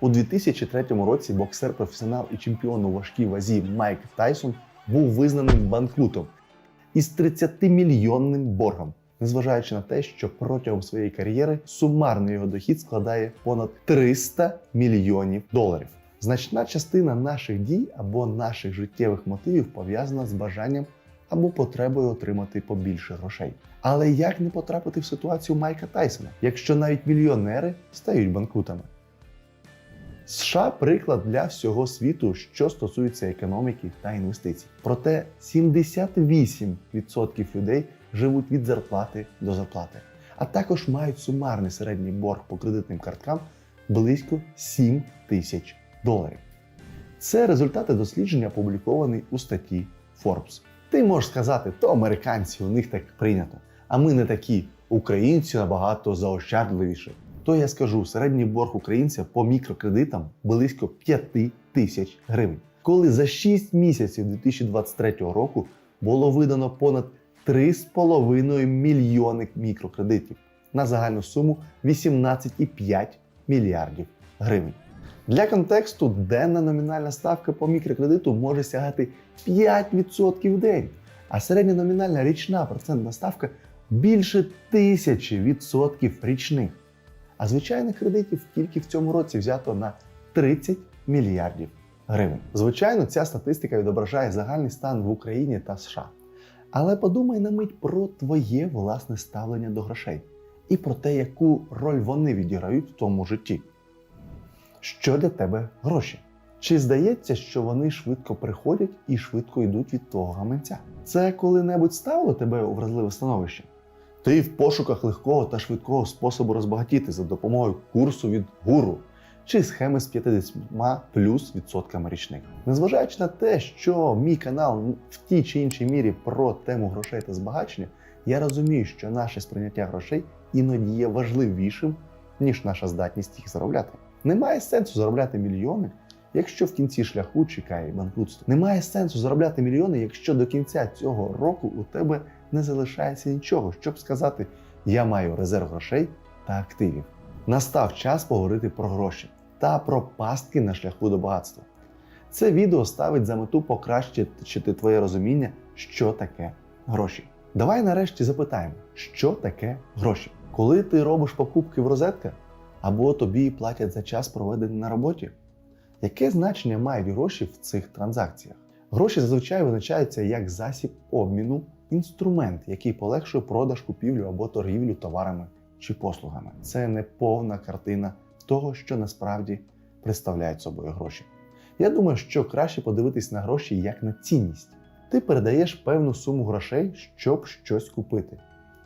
У 2003 році боксер-професіонал і чемпіон у важкій вазі Майк Тайсон був визнаним банкрутом із 30-мільйонним боргом, незважаючи на те, що протягом своєї кар'єри сумарний його дохід складає понад 300 мільйонів доларів. Значна частина наших дій або наших життєвих мотивів пов'язана з бажанням або потребою отримати побільше грошей. Але як не потрапити в ситуацію Майка Тайсона, якщо навіть мільйонери стають банкрутами? США приклад для всього світу, що стосується економіки та інвестицій. Проте 78% людей живуть від зарплати до зарплати, а також мають сумарний середній борг по кредитним карткам близько 7 тисяч доларів. Це результати дослідження, опубліковані у статті Forbes. Ти можеш сказати, то американці, у них так прийнято. А ми не такі. Українці набагато заощадливіші. То я скажу, середній борг українця по мікрокредитам близько 5 тисяч гривень. Коли за 6 місяців 2023 року було видано понад 3,5 мільйони мікрокредитів на загальну суму 18,5 мільярдів гривень. Для контексту денна номінальна ставка по мікрокредиту може сягати 5% в день, а середня номінальна річна процентна ставка більше тисячі відсотків річних. А звичайних кредитів тільки в цьому році взято на 30 мільярдів гривень. Звичайно, ця статистика відображає загальний стан в Україні та США. Але подумай на мить про твоє власне ставлення до грошей і про те, яку роль вони відіграють в тому житті. Що для тебе гроші? Чи здається, що вони швидко приходять і швидко йдуть від твого гаманця? Це коли-небудь ставило тебе у вразливе становище? Ти в пошуках легкого та швидкого способу розбагатіти за допомогою курсу від гуру чи схеми з 50 плюс відсотками річних. Незважаючи на те, що мій канал в тій чи іншій мірі про тему грошей та збагачення, я розумію, що наше сприйняття грошей іноді є важливішим, ніж наша здатність їх заробляти. Немає сенсу заробляти мільйони, якщо в кінці шляху чекає банкрутство. Немає сенсу заробляти мільйони, якщо до кінця цього року у тебе не залишається нічого, щоб сказати, я маю резерв грошей та активів. Настав час поговорити про гроші та про пастки на шляху до багатства. Це відео ставить за мету покращити твоє розуміння, що таке гроші. Давай нарешті запитаємо, що таке гроші. Коли ти робиш покупки в розетка, або тобі платять за час, проведений на роботі? Яке значення мають гроші в цих транзакціях? Гроші зазвичай визначаються як засіб обміну, інструмент, який полегшує продаж, купівлю або торгівлю товарами чи послугами. Це не повна картина того, що насправді представляють собою гроші. Я думаю, що краще подивитись на гроші як на цінність. Ти передаєш певну суму грошей, щоб щось купити,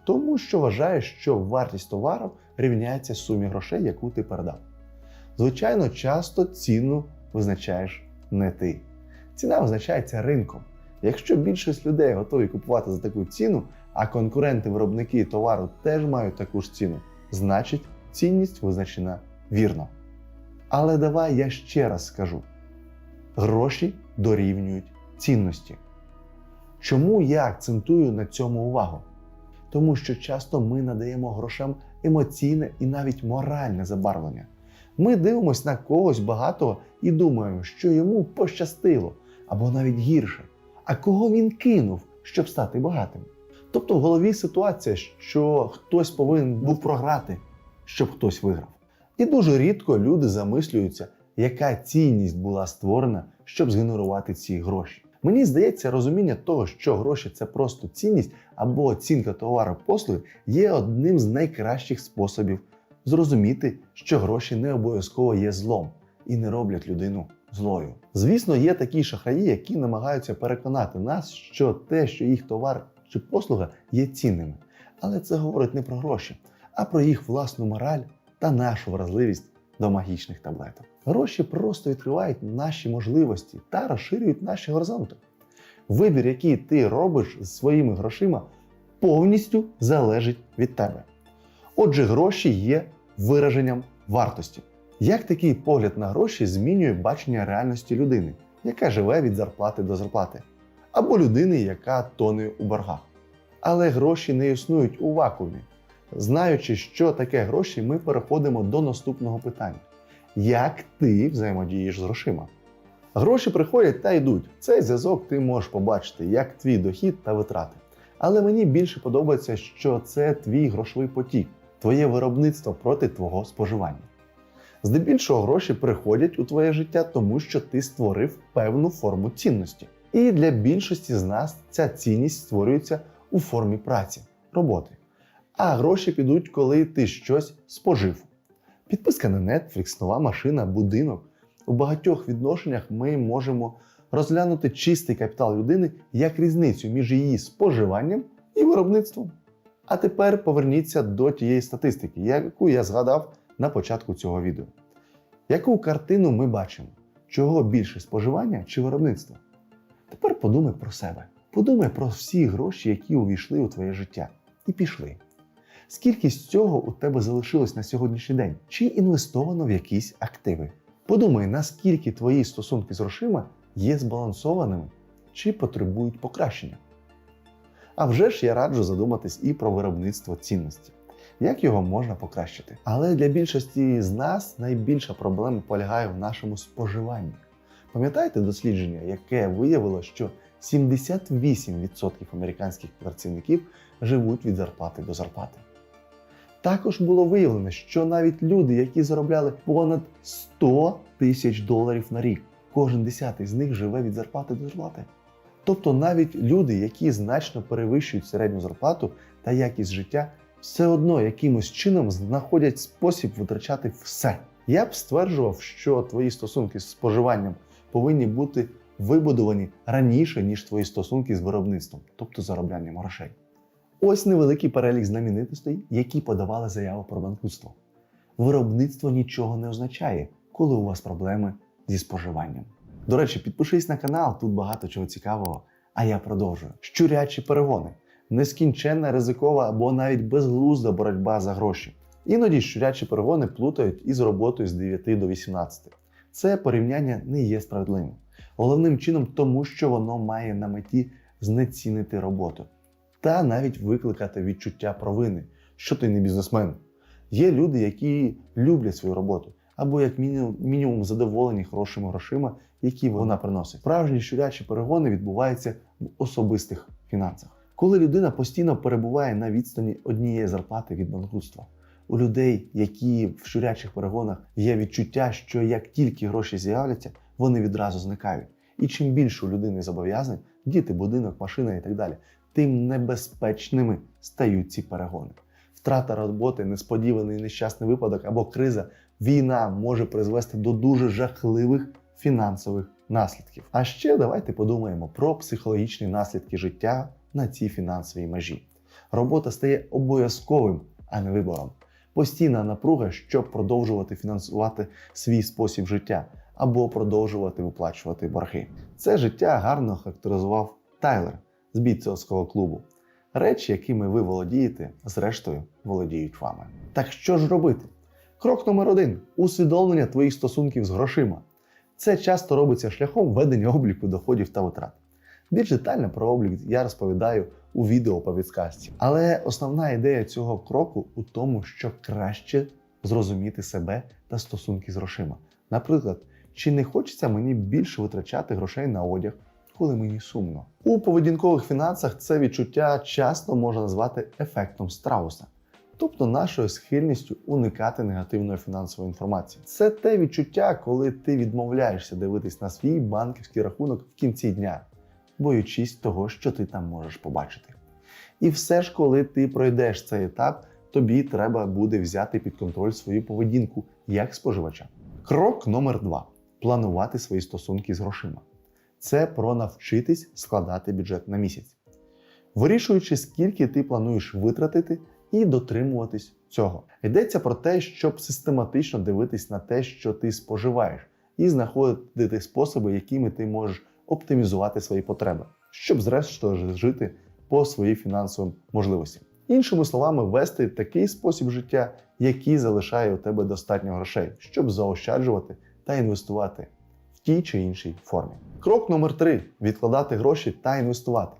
тому що вважаєш, що вартість товару рівняється сумі грошей, яку ти передав. Звичайно, часто ціну визначаєш не ти. Ціна визначається ринком. Якщо більшість людей готові купувати за таку ціну, а конкуренти-виробники товару теж мають таку ж ціну, значить цінність визначена вірно. Але давай я ще раз скажу: гроші дорівнюють цінності. Чому я акцентую на цьому увагу? Тому що часто ми надаємо грошам емоційне і навіть моральне забарвлення. Ми дивимося на когось багатого і думаємо, що йому пощастило або навіть гірше. А кого він кинув, щоб стати багатим? Тобто в голові ситуація, що хтось повинен був програти, щоб хтось виграв. І дуже рідко люди замислюються, яка цінність була створена, щоб згенерувати ці гроші. Мені здається, розуміння того, що гроші це просто цінність або оцінка товару послуги, є одним з найкращих способів зрозуміти, що гроші не обов'язково є злом і не роблять людину злою. Звісно, є такі шахраї, які намагаються переконати нас, що те, що їх товар чи послуга є цінними. Але це говорить не про гроші, а про їх власну мораль та нашу вразливість до магічних таблеток. Гроші просто відкривають наші можливості та розширюють наші горизонти. Вибір, який ти робиш з своїми грошима, повністю залежить від тебе. Отже, гроші є вираженням вартості. Як такий погляд на гроші змінює бачення реальності людини, яка живе від зарплати до зарплати, або людини, яка тоне у боргах. Але гроші не існують у вакуумі. Знаючи, що таке гроші, ми переходимо до наступного питання: як ти взаємодієш з грошима. Гроші приходять та йдуть. Цей зв'язок ти можеш побачити як твій дохід та витрати. Але мені більше подобається, що це твій грошовий потік, твоє виробництво проти твого споживання. Здебільшого гроші приходять у твоє життя, тому що ти створив певну форму цінності. І для більшості з нас ця цінність створюється у формі праці, роботи. А гроші підуть, коли ти щось спожив. Підписка на Netflix, нова машина, будинок. У багатьох відношеннях ми можемо розглянути чистий капітал людини як різницю між її споживанням і виробництвом. А тепер поверніться до тієї статистики, яку я згадав на початку цього відео. Яку картину ми бачимо? Чого більше споживання чи виробництво? Тепер подумай про себе. Подумай про всі гроші, які увійшли у твоє життя, і пішли. Скільки з цього у тебе залишилось на сьогоднішній день? Чи інвестовано в якісь активи? Подумай, наскільки твої стосунки з грошима є збалансованими чи потребують покращення. А вже ж я раджу задуматись і про виробництво цінності. Як його можна покращити? Але для більшості з нас найбільша проблема полягає в нашому споживанні. Пам'ятаєте дослідження, яке виявило, що 78% американських працівників живуть від зарплати до зарплати. Також було виявлено, що навіть люди, які заробляли понад 100 тисяч доларів на рік, кожен десятий з них живе від зарплати до зарплати. Тобто навіть люди, які значно перевищують середню зарплату та якість життя, все одно якимось чином знаходять спосіб витрачати все. Я б стверджував, що твої стосунки з споживанням повинні бути вибудовані раніше, ніж твої стосунки з виробництвом, тобто зароблянням грошей. Ось невеликий перелік знаменитостей, які подавали заяву про банкрутство. Виробництво нічого не означає, коли у вас проблеми зі споживанням. До речі, підпишись на канал, тут багато чого цікавого. А я продовжую. Щурячі перегони, нескінченна ризикова або навіть безглузда боротьба за гроші. Іноді щурячі перегони плутають із роботою з 9 до 18. Це порівняння не є справедливим. Головним чином, тому що воно має на меті знецінити роботу та навіть викликати відчуття провини, що ти не бізнесмен. Є люди, які люблять свою роботу, або як мінімум, задоволені хорошими грошима, які вона приносить. Справжні щурячі перегони відбуваються в особистих фінансах. Коли людина постійно перебуває на відстані однієї зарплати від банкрутства. У людей, які в щурячих перегонах є відчуття, що як тільки гроші з'являться, вони відразу зникають. І чим більше у людини зобов'язань, діти, будинок, машина і так далі, тим небезпечними стають ці перегони. Втрата роботи, несподіваний нещасний випадок або криза, війна може призвести до дуже жахливих фінансових наслідків. А ще давайте подумаємо про психологічні наслідки життя на цій фінансовій межі. Робота стає обов'язковим, а не вибором. Постійна напруга, щоб продовжувати фінансувати свій спосіб життя або продовжувати виплачувати борги. Це життя гарно характеризував Тайлер з бійцовського клубу. Речі, якими ви володієте, зрештою володіють вами. Так що ж робити? Крок номер один усвідомлення твоїх стосунків з грошима. Це часто робиться шляхом ведення обліку доходів та витрат. Більш детально про облік я розповідаю у відео по відказці. Але основна ідея цього кроку у тому, щоб краще зрозуміти себе та стосунки з грошима. Наприклад, чи не хочеться мені більше витрачати грошей на одяг, коли мені сумно? У поведінкових фінансах це відчуття часто можна назвати ефектом страуса. Тобто нашою схильністю уникати негативної фінансової інформації. Це те відчуття, коли ти відмовляєшся дивитись на свій банківський рахунок в кінці дня, боючись того, що ти там можеш побачити. І все ж, коли ти пройдеш цей етап, тобі треба буде взяти під контроль свою поведінку як споживача. Крок номер два планувати свої стосунки з грошима. Це про навчитись складати бюджет на місяць, вирішуючи, скільки ти плануєш витратити і дотримуватись цього. Йдеться про те, щоб систематично дивитись на те, що ти споживаєш, і знаходити способи, якими ти можеш оптимізувати свої потреби, щоб зрештою жити по своїм фінансовим можливостям. Іншими словами, вести такий спосіб життя, який залишає у тебе достатньо грошей, щоб заощаджувати та інвестувати в тій чи іншій формі. Крок номер три відкладати гроші та інвестувати.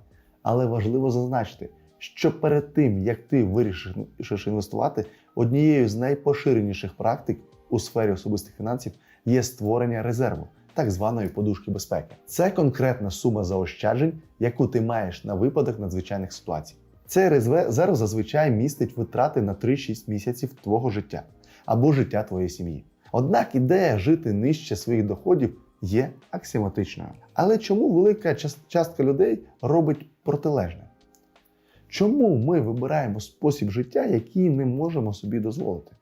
Але важливо зазначити, що перед тим як ти вирішиш інвестувати, однією з найпоширеніших практик у сфері особистих фінансів є створення резерву, так званої подушки безпеки. Це конкретна сума заощаджень, яку ти маєш на випадок надзвичайних ситуацій. Цей резерв зазвичай містить витрати на 3-6 місяців твого життя або життя твоєї сім'ї. Однак ідея жити нижче своїх доходів є аксіоматичною. Але чому велика частка людей робить протилежне? Чому ми вибираємо спосіб життя, який не можемо собі дозволити?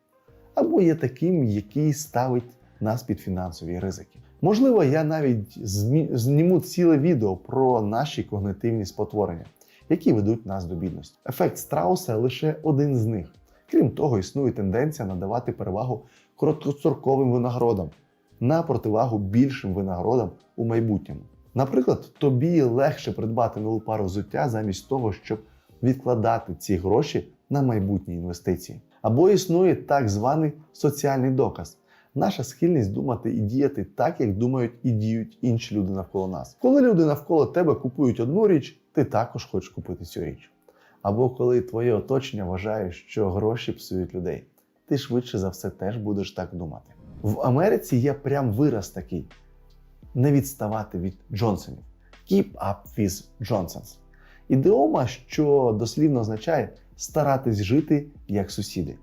Або є таким, який ставить нас під фінансові ризики? Можливо, я навіть зніму ціле відео про наші когнитивні спотворення, які ведуть нас до бідності. Ефект страуса лише один з них. Крім того, існує тенденція надавати перевагу короткостроковим винагородам на противагу більшим винагородам у майбутньому. Наприклад, тобі легше придбати нову пару взуття замість того, щоб відкладати ці гроші на майбутні інвестиції. Або існує так званий соціальний доказ. Наша схильність думати і діяти так, як думають і діють інші люди навколо нас. Коли люди навколо тебе купують одну річ, ти також хочеш купити цю річ. Або коли твоє оточення вважає, що гроші псують людей, ти швидше за все теж будеш так думати. В Америці є прям вираз такий: не відставати від Джонсонів. Keep up with Johnsons. Ідеома, що дослівно означає старатись жити як сусіди.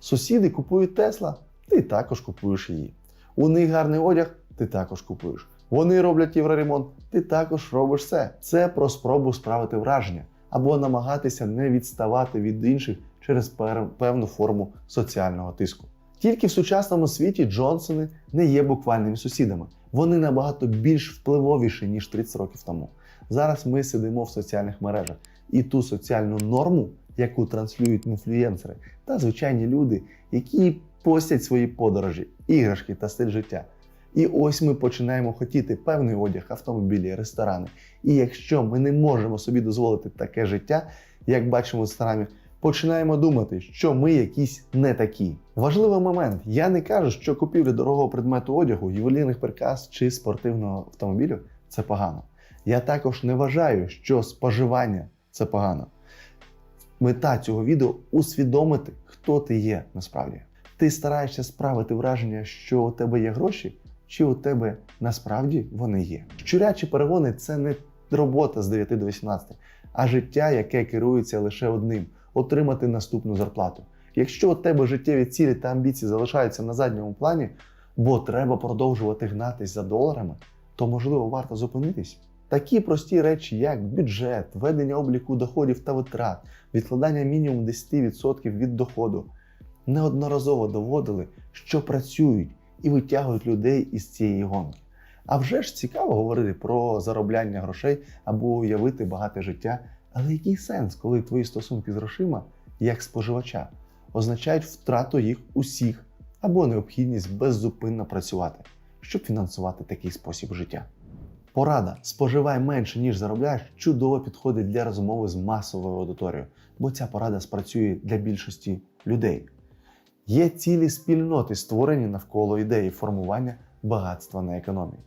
Сусіди купують Тесла, ти також купуєш її. У них гарний одяг, ти також купуєш. Вони роблять євроремонт, ти також робиш це. Це про спробу справити враження або намагатися не відставати від інших через певну форму соціального тиску. Тільки в сучасному світі Джонсони не є буквальними сусідами. Вони набагато більш впливовіші, ніж 30 років тому. Зараз ми сидимо в соціальних мережах, і ту соціальну норму, яку транслюють інфлюєнсери та звичайні люди, які постять свої подорожі, іграшки та стиль життя. І ось ми починаємо хотіти певний одяг, автомобілі, ресторани. І якщо ми не можемо собі дозволити таке життя, як бачимо в інстаграмі, починаємо думати, що ми якісь не такі. Важливий момент: я не кажу, що купівля дорогого предмету одягу, ювелірних приказ чи спортивного автомобілю це погано. Я також не вважаю, що споживання це погано. Мета цього відео усвідомити, хто ти є насправді. Ти стараєшся справити враження, що у тебе є гроші, чи у тебе насправді вони є. Щурячі перегони це не робота з 9 до 18, а життя, яке керується лише одним отримати наступну зарплату. Якщо у тебе життєві цілі та амбіції залишаються на задньому плані, бо треба продовжувати гнатись за доларами, то можливо варто зупинитись. Такі прості речі, як бюджет, ведення обліку доходів та витрат, відкладання мінімум 10% від доходу, неодноразово доводили, що працюють і витягують людей із цієї гонки. А вже ж цікаво говорити про заробляння грошей або уявити багате життя, але який сенс, коли твої стосунки з грошима, як споживача, означають втрату їх усіх або необхідність беззупинно працювати, щоб фінансувати такий спосіб життя. Порада споживай менше, ніж заробляєш, чудово підходить для розмови з масовою аудиторією, бо ця порада спрацює для більшості людей. Є цілі спільноти, створені навколо ідеї формування багатства на економії.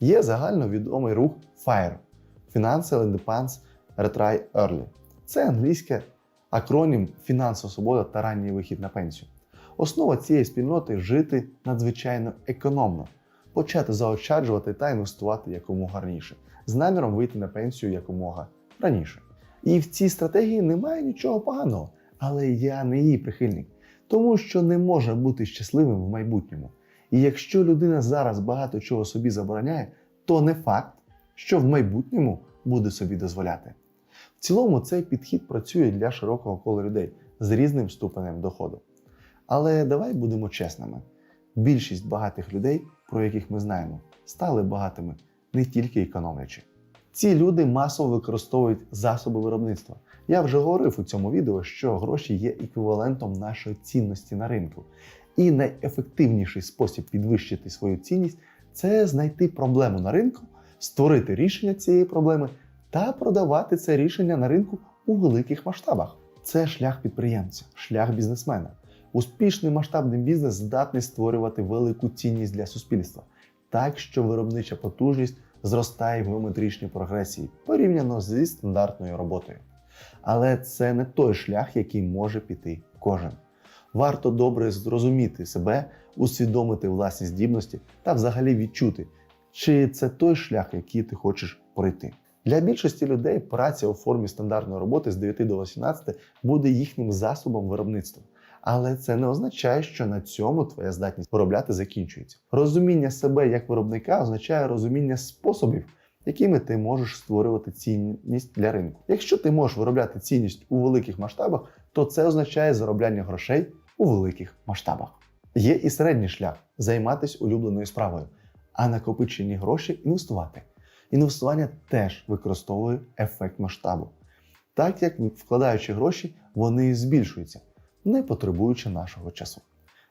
Є загальновідомий рух FIRE – Financial Independence Retire Early. Це англійське акронім фінансова свобода та ранній вихід на пенсію. Основа цієї спільноти жити надзвичайно економно, почати заощаджувати та інвестувати якомога раніше, з наміром вийти на пенсію якомога раніше. І в цій стратегії немає нічого поганого, але я не її прихильник, тому що не може бути щасливим в майбутньому. І якщо людина зараз багато чого собі забороняє, то не факт, що в майбутньому буде собі дозволяти. В цілому цей підхід працює для широкого кола людей з різним ступенем доходу. Але давай будемо чесними: більшість багатих людей, про яких ми знаємо, стали багатими не тільки економлячи. Ці люди масово використовують засоби виробництва. Я вже говорив у цьому відео, що гроші є еквівалентом нашої цінності на ринку. І найефективніший спосіб підвищити свою цінність це знайти проблему на ринку, створити рішення цієї проблеми та продавати це рішення на ринку у великих масштабах. Це шлях підприємця, шлях бізнесмена. Успішний масштабний бізнес здатний створювати велику цінність для суспільства, так що виробнича потужність зростає в геометричній прогресії порівняно зі стандартною роботою. Але це не той шлях, який може піти кожен. Варто добре зрозуміти себе, усвідомити власні здібності та взагалі відчути, чи це той шлях, який ти хочеш пройти. Для більшості людей праця у формі стандартної роботи з 9 до 18 буде їхнім засобом виробництва. Але це не означає, що на цьому твоя здатність виробляти закінчується. Розуміння себе як виробника означає розуміння способів, якими ти можеш створювати цінність для ринку. Якщо ти можеш виробляти цінність у великих масштабах, то це означає заробляння грошей у великих масштабах. Є і середній шлях займатися улюбленою справою, а накопичені гроші інвестувати. Інвестування теж використовує ефект масштабу. Так як вкладаючи гроші, вони збільшуються, не потребуючи нашого часу.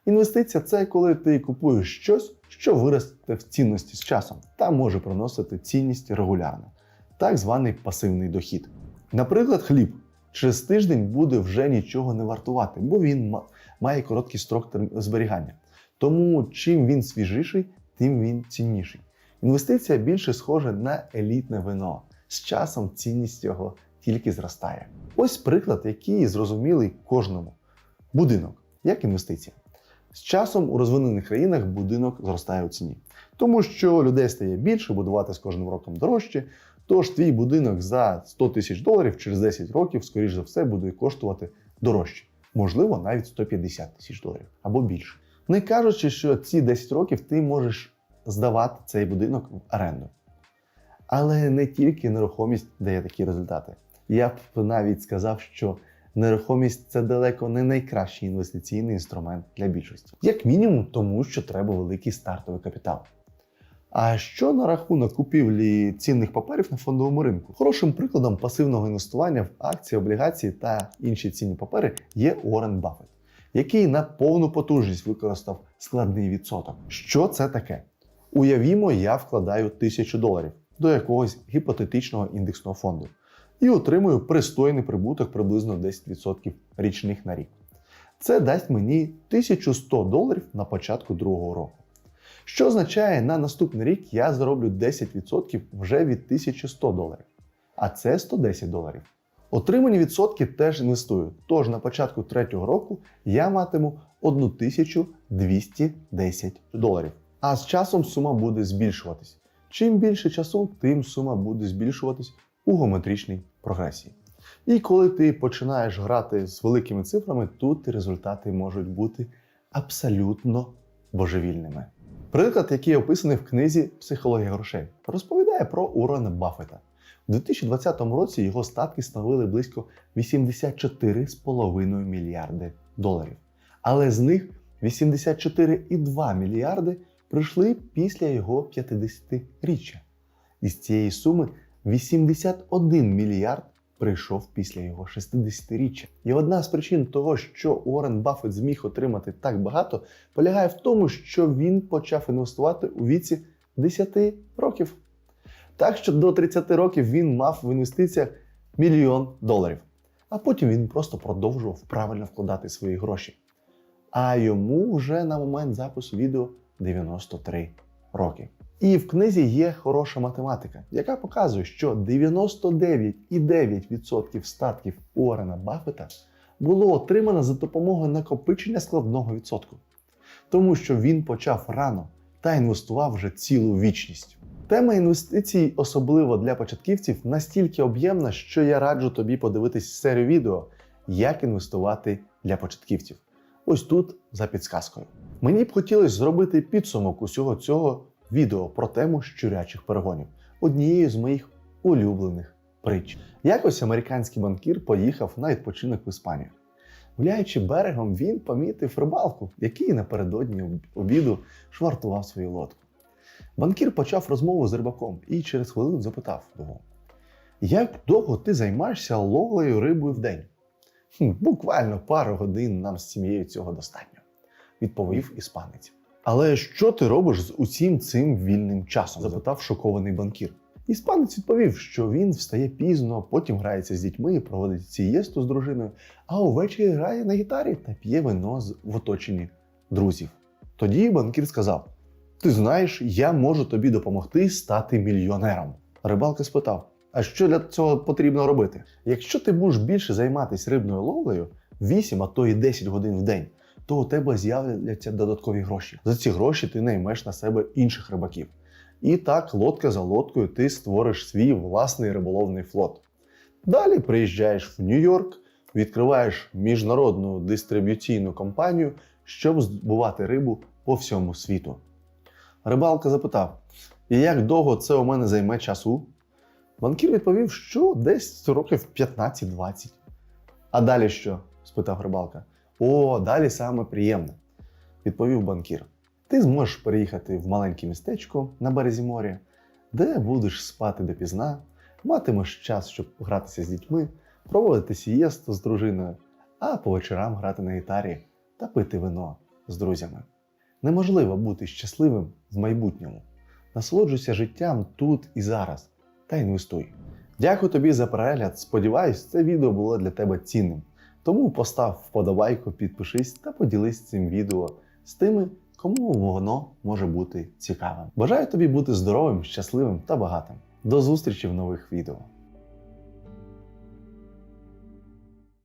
Інвестиція це коли ти купуєш щось, що виросте в цінності з часом та може приносити цінність регулярно, так званий пасивний дохід. Наприклад, хліб через тиждень буде вже нічого не вартувати, бо він має короткий строк зберігання. Тому чим він свіжіший, тим він цінніший. Інвестиція більше схожа на елітне вино. З часом цінність його тільки зростає. Ось приклад, який зрозумілий кожному. Будинок як інвестиція. З часом у розвинених країнах будинок зростає у ціні, тому що людей стає більше, будувати з кожним роком дорожче. Тож твій будинок за 100 тисяч доларів через 10 років, скоріш за все, буде коштувати дорожче, можливо, навіть 150 тисяч доларів або більше. Не кажучи, що ці 10 років ти можеш здавати цей будинок в оренду. Але не тільки нерухомість дає такі результати. Я б навіть сказав, що нерухомість це далеко не найкращий інвестиційний інструмент для більшості. Як мінімум, тому що треба великий стартовий капітал. А що на рахунок купівлі цінних паперів на фондовому ринку? Хорошим прикладом пасивного інвестування в акції, облігації та інші цінні папери є Уоррен Баффет, який на повну потужність використав складний відсоток. Що це таке? Уявімо, я вкладаю тисячу доларів до якогось гіпотетичного індексного фонду і отримую пристойний прибуток приблизно 10% річних на рік. Це дасть мені 1100 доларів на початку другого року. Що означає, на наступний рік я зароблю 10% вже від 1100 доларів, а це 110 доларів. Отримані відсотки теж інвестую. Тож на початку третього року я матиму 1210 доларів. А з часом сума буде збільшуватись. Чим більше часу, тим сума буде збільшуватись у геометричній прогресії. І коли ти починаєш грати з великими цифрами, тут результати можуть бути абсолютно божевільними. Приклад, який описаний в книзі Психологія грошей, розповідає про Урона Баффета. У 2020 році його статки становили близько 84,5 мільярди доларів. Але з них 84,2 мільярди прийшли після його 50-річчя. Із цієї суми 81 мільярд прийшов після його 60-річчя. І одна з причин того, що Уоррен Баффет зміг отримати так багато, полягає в тому, що він почав інвестувати у віці 10 років. Так що до 30 років він мав в інвестиціях мільйон доларів. А потім він просто продовжував правильно вкладати свої гроші. А йому вже на момент запису відео 93 роки. І в книзі є хороша математика, яка показує, що 99,9% статків Уоррена Баффета було отримано за допомогою накопичення складного відсотку, тому що він почав рано та інвестував вже цілу вічність. Тема інвестицій, особливо для початківців, настільки об'ємна, що я раджу тобі подивитись серію відео, як інвестувати для початківців. Ось тут за підсказкою. Мені б хотілося зробити підсумок усього цього відео про тему щурячих перегонів, однією з моїх улюблених притч. Якось американський банкір поїхав на відпочинок в Іспанію. Гуляючи берегом, він помітив рибалку, який напередодні обіду швартував свою лодку. Банкір почав розмову з рибаком і через хвилину запитав його: Як довго ти займаєшся ловлею рибою в день? «Хм, Буквально пару годин нам з сім'єю цього достатньо, відповів іспанець. Але що ти робиш з усім цим вільним часом? запитав шокований банкір. Іспанець відповів, що він встає пізно, потім грається з дітьми, проводить сієсту з дружиною, а увечері грає на гітарі та п'є вино з в оточенні друзів. Тоді банкір сказав: Ти знаєш, я можу тобі допомогти стати мільйонером. Рибалка спитав: А що для цього потрібно робити? Якщо ти будеш більше займатися рибною ловлею 8, а то і 10 годин в день, то у тебе з'являться додаткові гроші. За ці гроші ти наймеш на себе інших рибаків. І так, лодка за лодкою, ти створиш свій власний риболовний флот. Далі приїжджаєш в Нью-Йорк, відкриваєш міжнародну дистриб'юційну компанію, щоб збувати рибу по всьому світу. Рибалка запитав: І як довго це у мене займе часу? Банкір відповів, що десь років 15-20. А далі що? спитав рибалка. О, далі саме приємне, відповів банкір. Ти зможеш переїхати в маленьке містечко на березі моря, де будеш спати допізна, матимеш час, щоб гратися з дітьми, проводити сієсту з дружиною, а по вечорам грати на гітарі та пити вино з друзями. Неможливо бути щасливим в майбутньому. Насолоджуйся життям тут і зараз та інвестуй. Дякую тобі за перегляд. Сподіваюсь, це відео було для тебе цінним. Тому постав вподобайку, підпишись та поділись цим відео з тими, кому воно може бути цікавим. Бажаю тобі бути здоровим, щасливим та багатим. До зустрічі в нових відео.